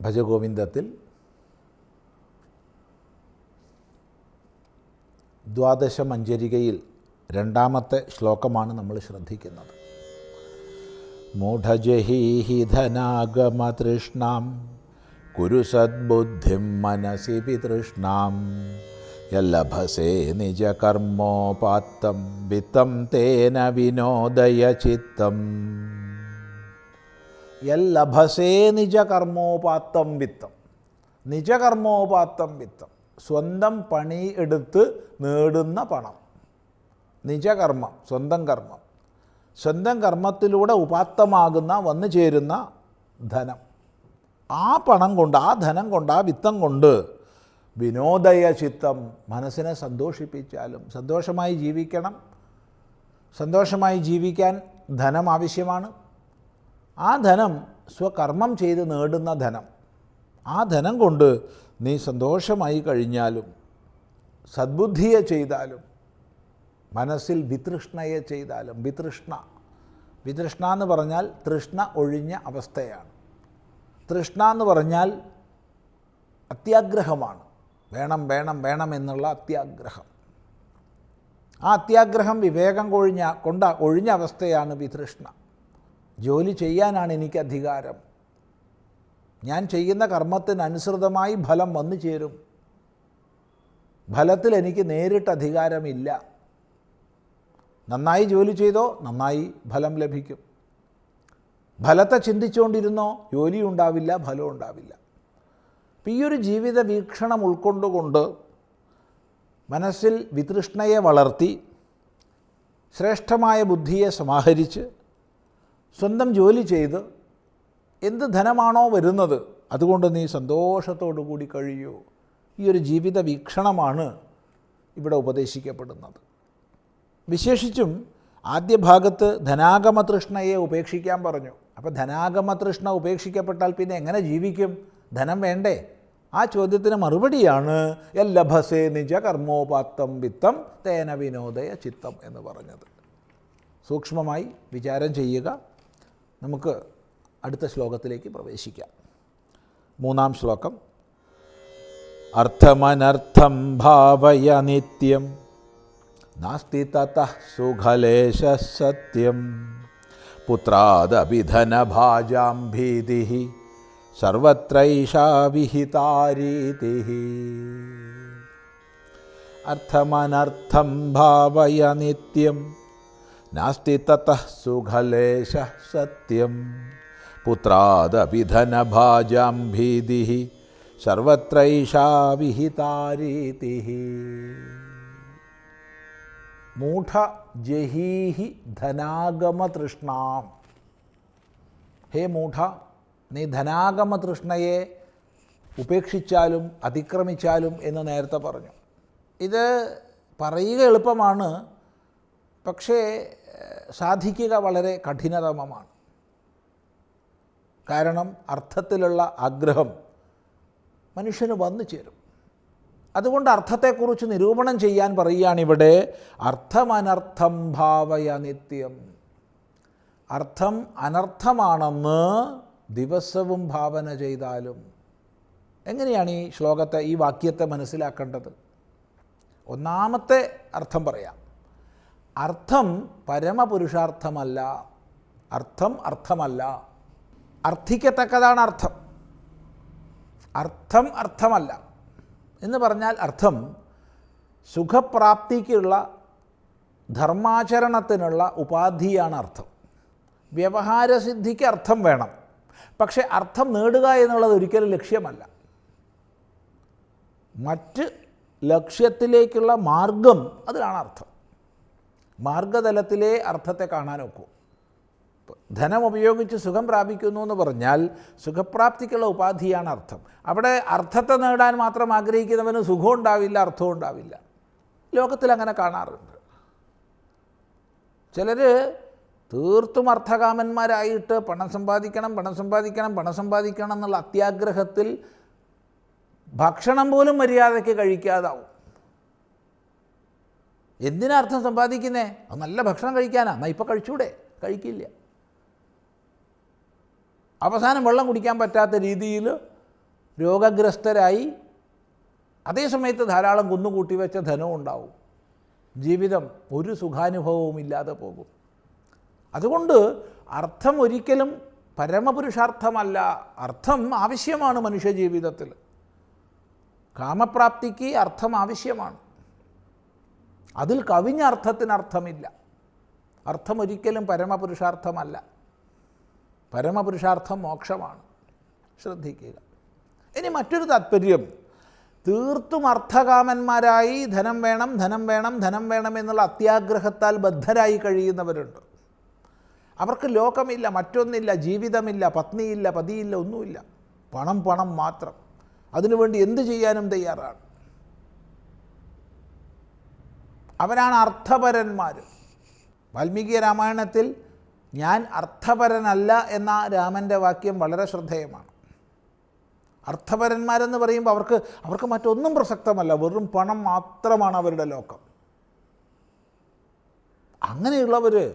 ഭജഗോവിന്ദത്തിൽ ദ്വാദശ മഞ്ജരികയിൽ രണ്ടാമത്തെ ശ്ലോകമാണ് നമ്മൾ ശ്രദ്ധിക്കുന്നത്. മൂഢജഹീഹി ധനാഗമതൃഷ്ണാം കുരു സദ്ബുദ്ധിം മനസി വിതൃഷ്ണാം യല്ലഭസേ നിജകർമ്മോപാത്തം വിത്തം തേന വിനോദയ ചിത്തം. യല്ലഭസേ നിജകർമ്മോപാത്തം വിത്തം. നിജകർമ്മോപാത്തം വിത്തം. സ്വന്തം പണി എടുത്ത് നേടുന്ന പണം. നിജകർമ്മം സ്വന്തം കർമ്മം. സ്വന്തം കർമ്മത്തിലൂടെ ഉപാത്തമാകുന്ന വന്നു ചേരുന്ന ധനം. ആ പണം കൊണ്ട് ആ ധനം കൊണ്ട് ആ വിത്തം കൊണ്ട് വിനോദയ ചിത്തം മനസ്സിനെ സന്തോഷിപ്പിച്ചാലും സന്തോഷമായി ജീവിക്കണം. സന്തോഷമായി ജീവിക്കാൻ ധനം ആവശ്യമാണ്. ആ ധനം സ്വകർമ്മം ചെയ്ത് നേടുന്ന ധനം. ആ ധനം കൊണ്ട് നീ സന്തോഷമായി കഴിഞ്ഞാലും സദ്ബുദ്ധിയെ ചെയ്താലും മനസ്സിൽ വിതൃഷ്ണയെ ചെയ്താലും വിതൃഷ്ണ വിതൃഷ്ണ എന്ന് പറഞ്ഞാൽ തൃഷ്ണ ഒഴിഞ്ഞ അവസ്ഥയാണ്. തൃഷ്ണ എന്ന് പറഞ്ഞാൽ അത്യാഗ്രഹമാണ്. വേണം വേണം വേണം എന്നുള്ള അത്യാഗ്രഹം. ആ അത്യാഗ്രഹം വിവേകം കൊഴിഞ്ഞ കൊണ്ട ഒഴിഞ്ഞ അവസ്ഥയാണ് വിതൃഷ്ണ. ജോലി ചെയ്യാനാണ് എനിക്ക് അധികാരം ഞാൻ ചെയ്യുന്ന കർമ്മത്തിനനുസൃതമായി ഫലം വന്നു ചേരും. ഫലത്തിൽ എനിക്ക് നേരിട്ട് അധികാരമില്ല. നന്നായി ജോലി ചെയ്തോ നന്നായി ഫലം ലഭിക്കും. ഫലത്തെ ചിന്തിച്ചുകൊണ്ടിരുന്നോ ജോലി ഉണ്ടാവില്ല ഫലം ഉണ്ടാവില്ല. അപ്പം ഈ ഒരു ജീവിത വീക്ഷണം ഉൾക്കൊണ്ടുകൊണ്ട് മനസ്സിൽ വിതൃഷ്ണയെ വളർത്തി ശ്രേഷ്ഠമായ ബുദ്ധിയെ സമാഹരിച്ച് സ്വന്തം ജോലി ചെയ്ത് എന്ത് ധനമാണോ വരുന്നത് അതുകൊണ്ട് നീ സന്തോഷത്തോടു കൂടി കഴിയൂ. ഈ ഒരു ജീവിത വീക്ഷണമാണ് ഇവിടെ ഉപദേശിക്കപ്പെടുന്നത്. വിശേഷിച്ചും ആദ്യ ഭാഗത്ത് ധനാഗമതൃഷ്ണയെ ഉപേക്ഷിക്കാൻ പറഞ്ഞു. അപ്പോൾ ധനാഗമതൃഷ്ണ ഉപേക്ഷിക്കപ്പെട്ടാൽ പിന്നെ എങ്ങനെ ജീവിക്കും? ധനം വേണ്ടേ? ആ ചോദ്യത്തിന് മറുപടിയാണ് എല്ലഭസേ നിജ കർമ്മോപാത്തം വിത്തം തേന വിനോദയ ചിത്തം എന്ന് പറഞ്ഞത്. സൂക്ഷ്മമായി വിചാരം ചെയ്യുക. നമുക്ക് അടുത്ത ശ്ലോകത്തിലേക്ക് പ്രവേശിക്കാം. മൂന്നാം ശ്ലോകം. അർത്ഥമനർത്ഥം ഭാവയ നിത്യം. നാസ്തി തതഃ സുഖലേശ സത്യം. പുത്രാദഭിധനഭാജാം ഭീതി സർവത്രൈഷാ വിഹിതാരീതി. അർത്ഥമനർത്ഥം ഭാവയ നിത്യം. നാസ്തി തതഃ സുഖലേശ സത്യം. പുത്രാദഭിധനഭാജാം ഭീതി സർവത്രൈഷാ വിഹിതാരീതി. മൂഢ ജഹീഹി ധനാഗമതൃഷ്ണ. ഹേ മൂഢ നീ ധനാഗമതൃഷ്ണയെ ഉപേക്ഷിച്ചാലും അതിക്രമിച്ചാലും എന്ന് നേരത്തെ പറഞ്ഞു. ഇത് പറയുക എളുപ്പമാണ്. പക്ഷേ സാധിക്കുക വളരെ കഠിനതമമാണ്. കാരണം അർത്ഥത്തിലുള്ള ആഗ്രഹം മനുഷ്യന് വന്നു ചേരും. അതുകൊണ്ട് അർത്ഥത്തെക്കുറിച്ച് നിരൂപണം ചെയ്യാൻ പറയുകയാണിവിടെ അർത്ഥമനർത്ഥം ഭാവയ നിത്യം. അർത്ഥം അനർത്ഥമാണെന്ന് ദിവസവും ഭാവന ചെയ്താലും. എങ്ങനെയാണ് ഈ ശ്ലോകത്തെ ഈ വാക്യത്തെ മനസ്സിലാക്കേണ്ടത്? ഒന്നാമത്തെ അർത്ഥം പറയാം. അർത്ഥം പരമപുരുഷാർത്ഥമല്ല. അർത്ഥം അർത്ഥമല്ല. അർത്ഥിക്കത്തക്കതാണ് അർത്ഥം. അർത്ഥം അർത്ഥമല്ല. എന്ന് പറഞ്ഞാൽ അർത്ഥം സുഖപ്രാപ്തിക്കുള്ള ധർമാചരണത്തിനുള്ള ഉപാധിയാണ് അർത്ഥം. വ്യവഹാരസിദ്ധിക്ക് അർത്ഥം വേണം. പക്ഷേ അർത്ഥം നേടുക എന്നുള്ളത് ഒരിക്കലും ലക്ഷ്യമല്ല. മറ്റ് ലക്ഷ്യത്തിലേക്കുള്ള മാർഗം അതിലാണ് അർത്ഥം. മാർഗതലത്തിലെ അർത്ഥത്തെ കാണാനൊക്കൂ ധനം ഉപയോഗിച്ച് സുഖം പ്രാപിക്കുന്നു എന്ന് പറഞ്ഞാൽ സുഖപ്രാപ്തിക്കുള്ള ഉപാധിയാണ് അർത്ഥം. അവിടെ അർത്ഥത്തെ നേടാൻ മാത്രം ആഗ്രഹിക്കുന്നവന് സുഖം ഉണ്ടാവില്ല അർത്ഥവും ഉണ്ടാവില്ല. ലോകത്തിൽ അങ്ങനെ കാണാറുണ്ട്. ചിലർ തീർത്തും അർത്ഥകാമന്മാരായിട്ട് പണം സമ്പാദിക്കണം പണം സമ്പാദിക്കണം പണം സമ്പാദിക്കണം എന്നുള്ള അത്യാഗ്രഹത്തിൽ ഭക്ഷണം പോലും മര്യാദയ്ക്ക് കഴിക്കാതാവും. എന്തിനാ അർത്ഥം സമ്പാദിക്കുന്നേ? അത് നല്ല ഭക്ഷണം കഴിക്കാനാ. എന്നാൽ ഇപ്പോൾ കഴിച്ചൂടെ? കഴിക്കില്ല. അവസാനം വെള്ളം കുടിക്കാൻ പറ്റാത്ത രീതിയിൽ രോഗഗ്രസ്തരായി അതേസമയത്ത് ധാരാളം കുന്നുകൂട്ടി വെച്ച ധനവും ഉണ്ടാവും. ജീവിതം ഒരു സുഖാനുഭവവും ഇല്ലാതെ പോകും. അതുകൊണ്ട് അർത്ഥം ഒരിക്കലും പരമപുരുഷാർത്ഥമല്ല. അർത്ഥം ആവശ്യമാണ് മനുഷ്യജീവിതത്തിൽ കാമപ്രാപ്തിക്ക് അർത്ഥം ആവശ്യമാണ്. അതിൽ കവിഞ്ഞ അർത്ഥത്തിന് അർത്ഥമില്ല അർത്ഥം ഒരിക്കലും പരമപുരുഷാർത്ഥമല്ല. പരമപുരുഷാർത്ഥം മോക്ഷമാണ്. ശ്രദ്ധിക്കുക. ഇനി മറ്റൊരു താത്പര്യം. തീർത്തും അർത്ഥകാമന്മാരായി ധനം വേണം ധനം വേണം ധനം വേണം എന്നുള്ള അത്യാഗ്രഹത്താൽ ബദ്ധരായി കഴിയുന്നവരുണ്ട്. അവർക്ക് ലോകമില്ല മറ്റൊന്നില്ല ജീവിതമില്ല പത്നിയില്ല പതിയില്ല ഒന്നുമില്ല. പണം പണം മാത്രം. അതിനുവേണ്ടി എന്ത് ചെയ്യാനും തയ്യാറാണ്. അവരാണ് അർത്ഥപരന്മാർ. വാൽമീകി രാമായണത്തിൽ ഞാൻ അർത്ഥപരനല്ല എന്ന രാമന്റെ വാക്യം വളരെ ശ്രദ്ധേയമാണ്. അർത്ഥപരന്മാരെന്ന് പറയുമ്പോൾ അവർക്ക് അവർക്ക് മറ്റൊന്നും പ്രസക്തമല്ല. വെറും പണം മാത്രമാണ് അവരുടെ ലോകം. അങ്ങനെയുള്ളവർ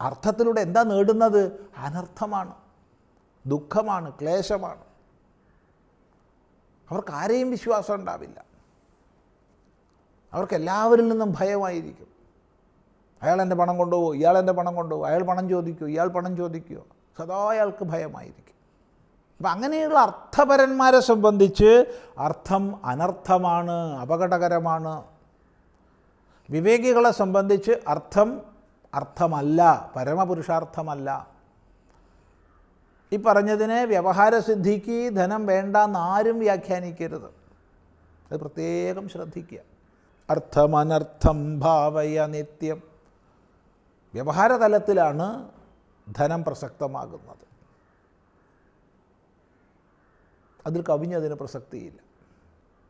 അർത്ഥത്തിലൂടെ എന്താ നേടുന്നത്? അനർത്ഥമാണ് ദുഃഖമാണ് ക്ലേശമാണ്. അവർക്ക് ആരെയും വിശ്വാസം ഉണ്ടാവില്ല. അവർക്ക് എല്ലാവരിൽ നിന്നും ഭയമായിരിക്കും. അയാൾ എന്റെ പണം കൊണ്ടുപോകും ഇയാൾ എന്റെ പണം കൊണ്ടുപോകും അയാൾ പണം ചോദിക്കുമോ ഇയാൾ പണം ചോദിക്കുമോ സദാ അയാൾക്ക് ഭയമായിരിക്കും. അപ്പം അങ്ങനെയുള്ള അർത്ഥപരന്മാരെ സംബന്ധിച്ച് അർത്ഥം അനർത്ഥമാണ് അപകടകരമാണ്. വിവേകികളെ സംബന്ധിച്ച് അർത്ഥം അർത്ഥമല്ല പരമപുരുഷാർത്ഥമല്ല. ഈ പറഞ്ഞതിനെ വ്യവഹാരസിദ്ധിക്ക് ധനം വേണ്ട ആരും വ്യാഖ്യാനിക്കരുത്. അത് പ്രത്യേകം ശ്രദ്ധിക്കുക. അർത്ഥമനർത്ഥം ഭാവയ നിത്യം. വ്യവഹാരതലത്തിലാണ് ധനം പ്രസക്തമാകുന്നത്. അതിൽ കവിഞ്ഞതിന് പ്രസക്തിയില്ല.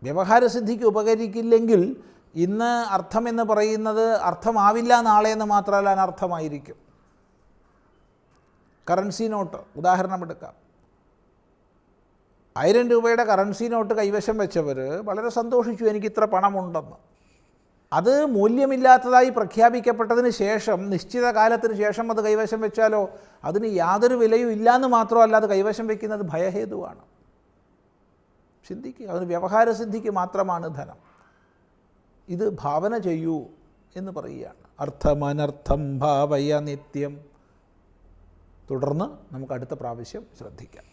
വ്യവഹാരസിദ്ധിക്ക് ഉപകരിക്കില്ലെങ്കിൽ ഇന്ന് അർത്ഥം എന്ന് പറയുന്നത് അർത്ഥമാവില്ല നാളെ എന്ന് മാത്രമല്ല അനർത്ഥമായിരിക്കും. കറൻസി നോട്ട് ഉദാഹരണം എടുക്കാം. ആയിരം രൂപയുടെ കറൻസി നോട്ട് കൈവശം വെച്ചവർ വളരെ സന്തോഷിച്ചു എനിക്ക് ഇത്ര പണമുണ്ടെന്ന്. അത് മൂല്യമില്ലാത്തതായി പ്രഖ്യാപിക്കപ്പെട്ടതിന് ശേഷം നിശ്ചിത കാലത്തിന് ശേഷം അത് കൈവശം വെച്ചാലോ? അതിന് യാതൊരു വിലയും ഇല്ലയെന്ന് മാത്രമല്ല അത് കൈവശം വയ്ക്കുന്നത് ഭയഹേതുവാണ്. ചിന്തിക്കുക അതിന് വ്യവഹാരസിദ്ധിക്ക് മാത്രമാണ് ധനം. ഇത് ഭാവന ചെയ്യൂ എന്ന് പറയുകയാണ്. അർത്ഥമനർത്ഥം ഭാവയ നിത്യം. തുടർന്ന് നമുക്ക് അടുത്ത പ്രാവശ്യം ശ്രദ്ധിക്കാം.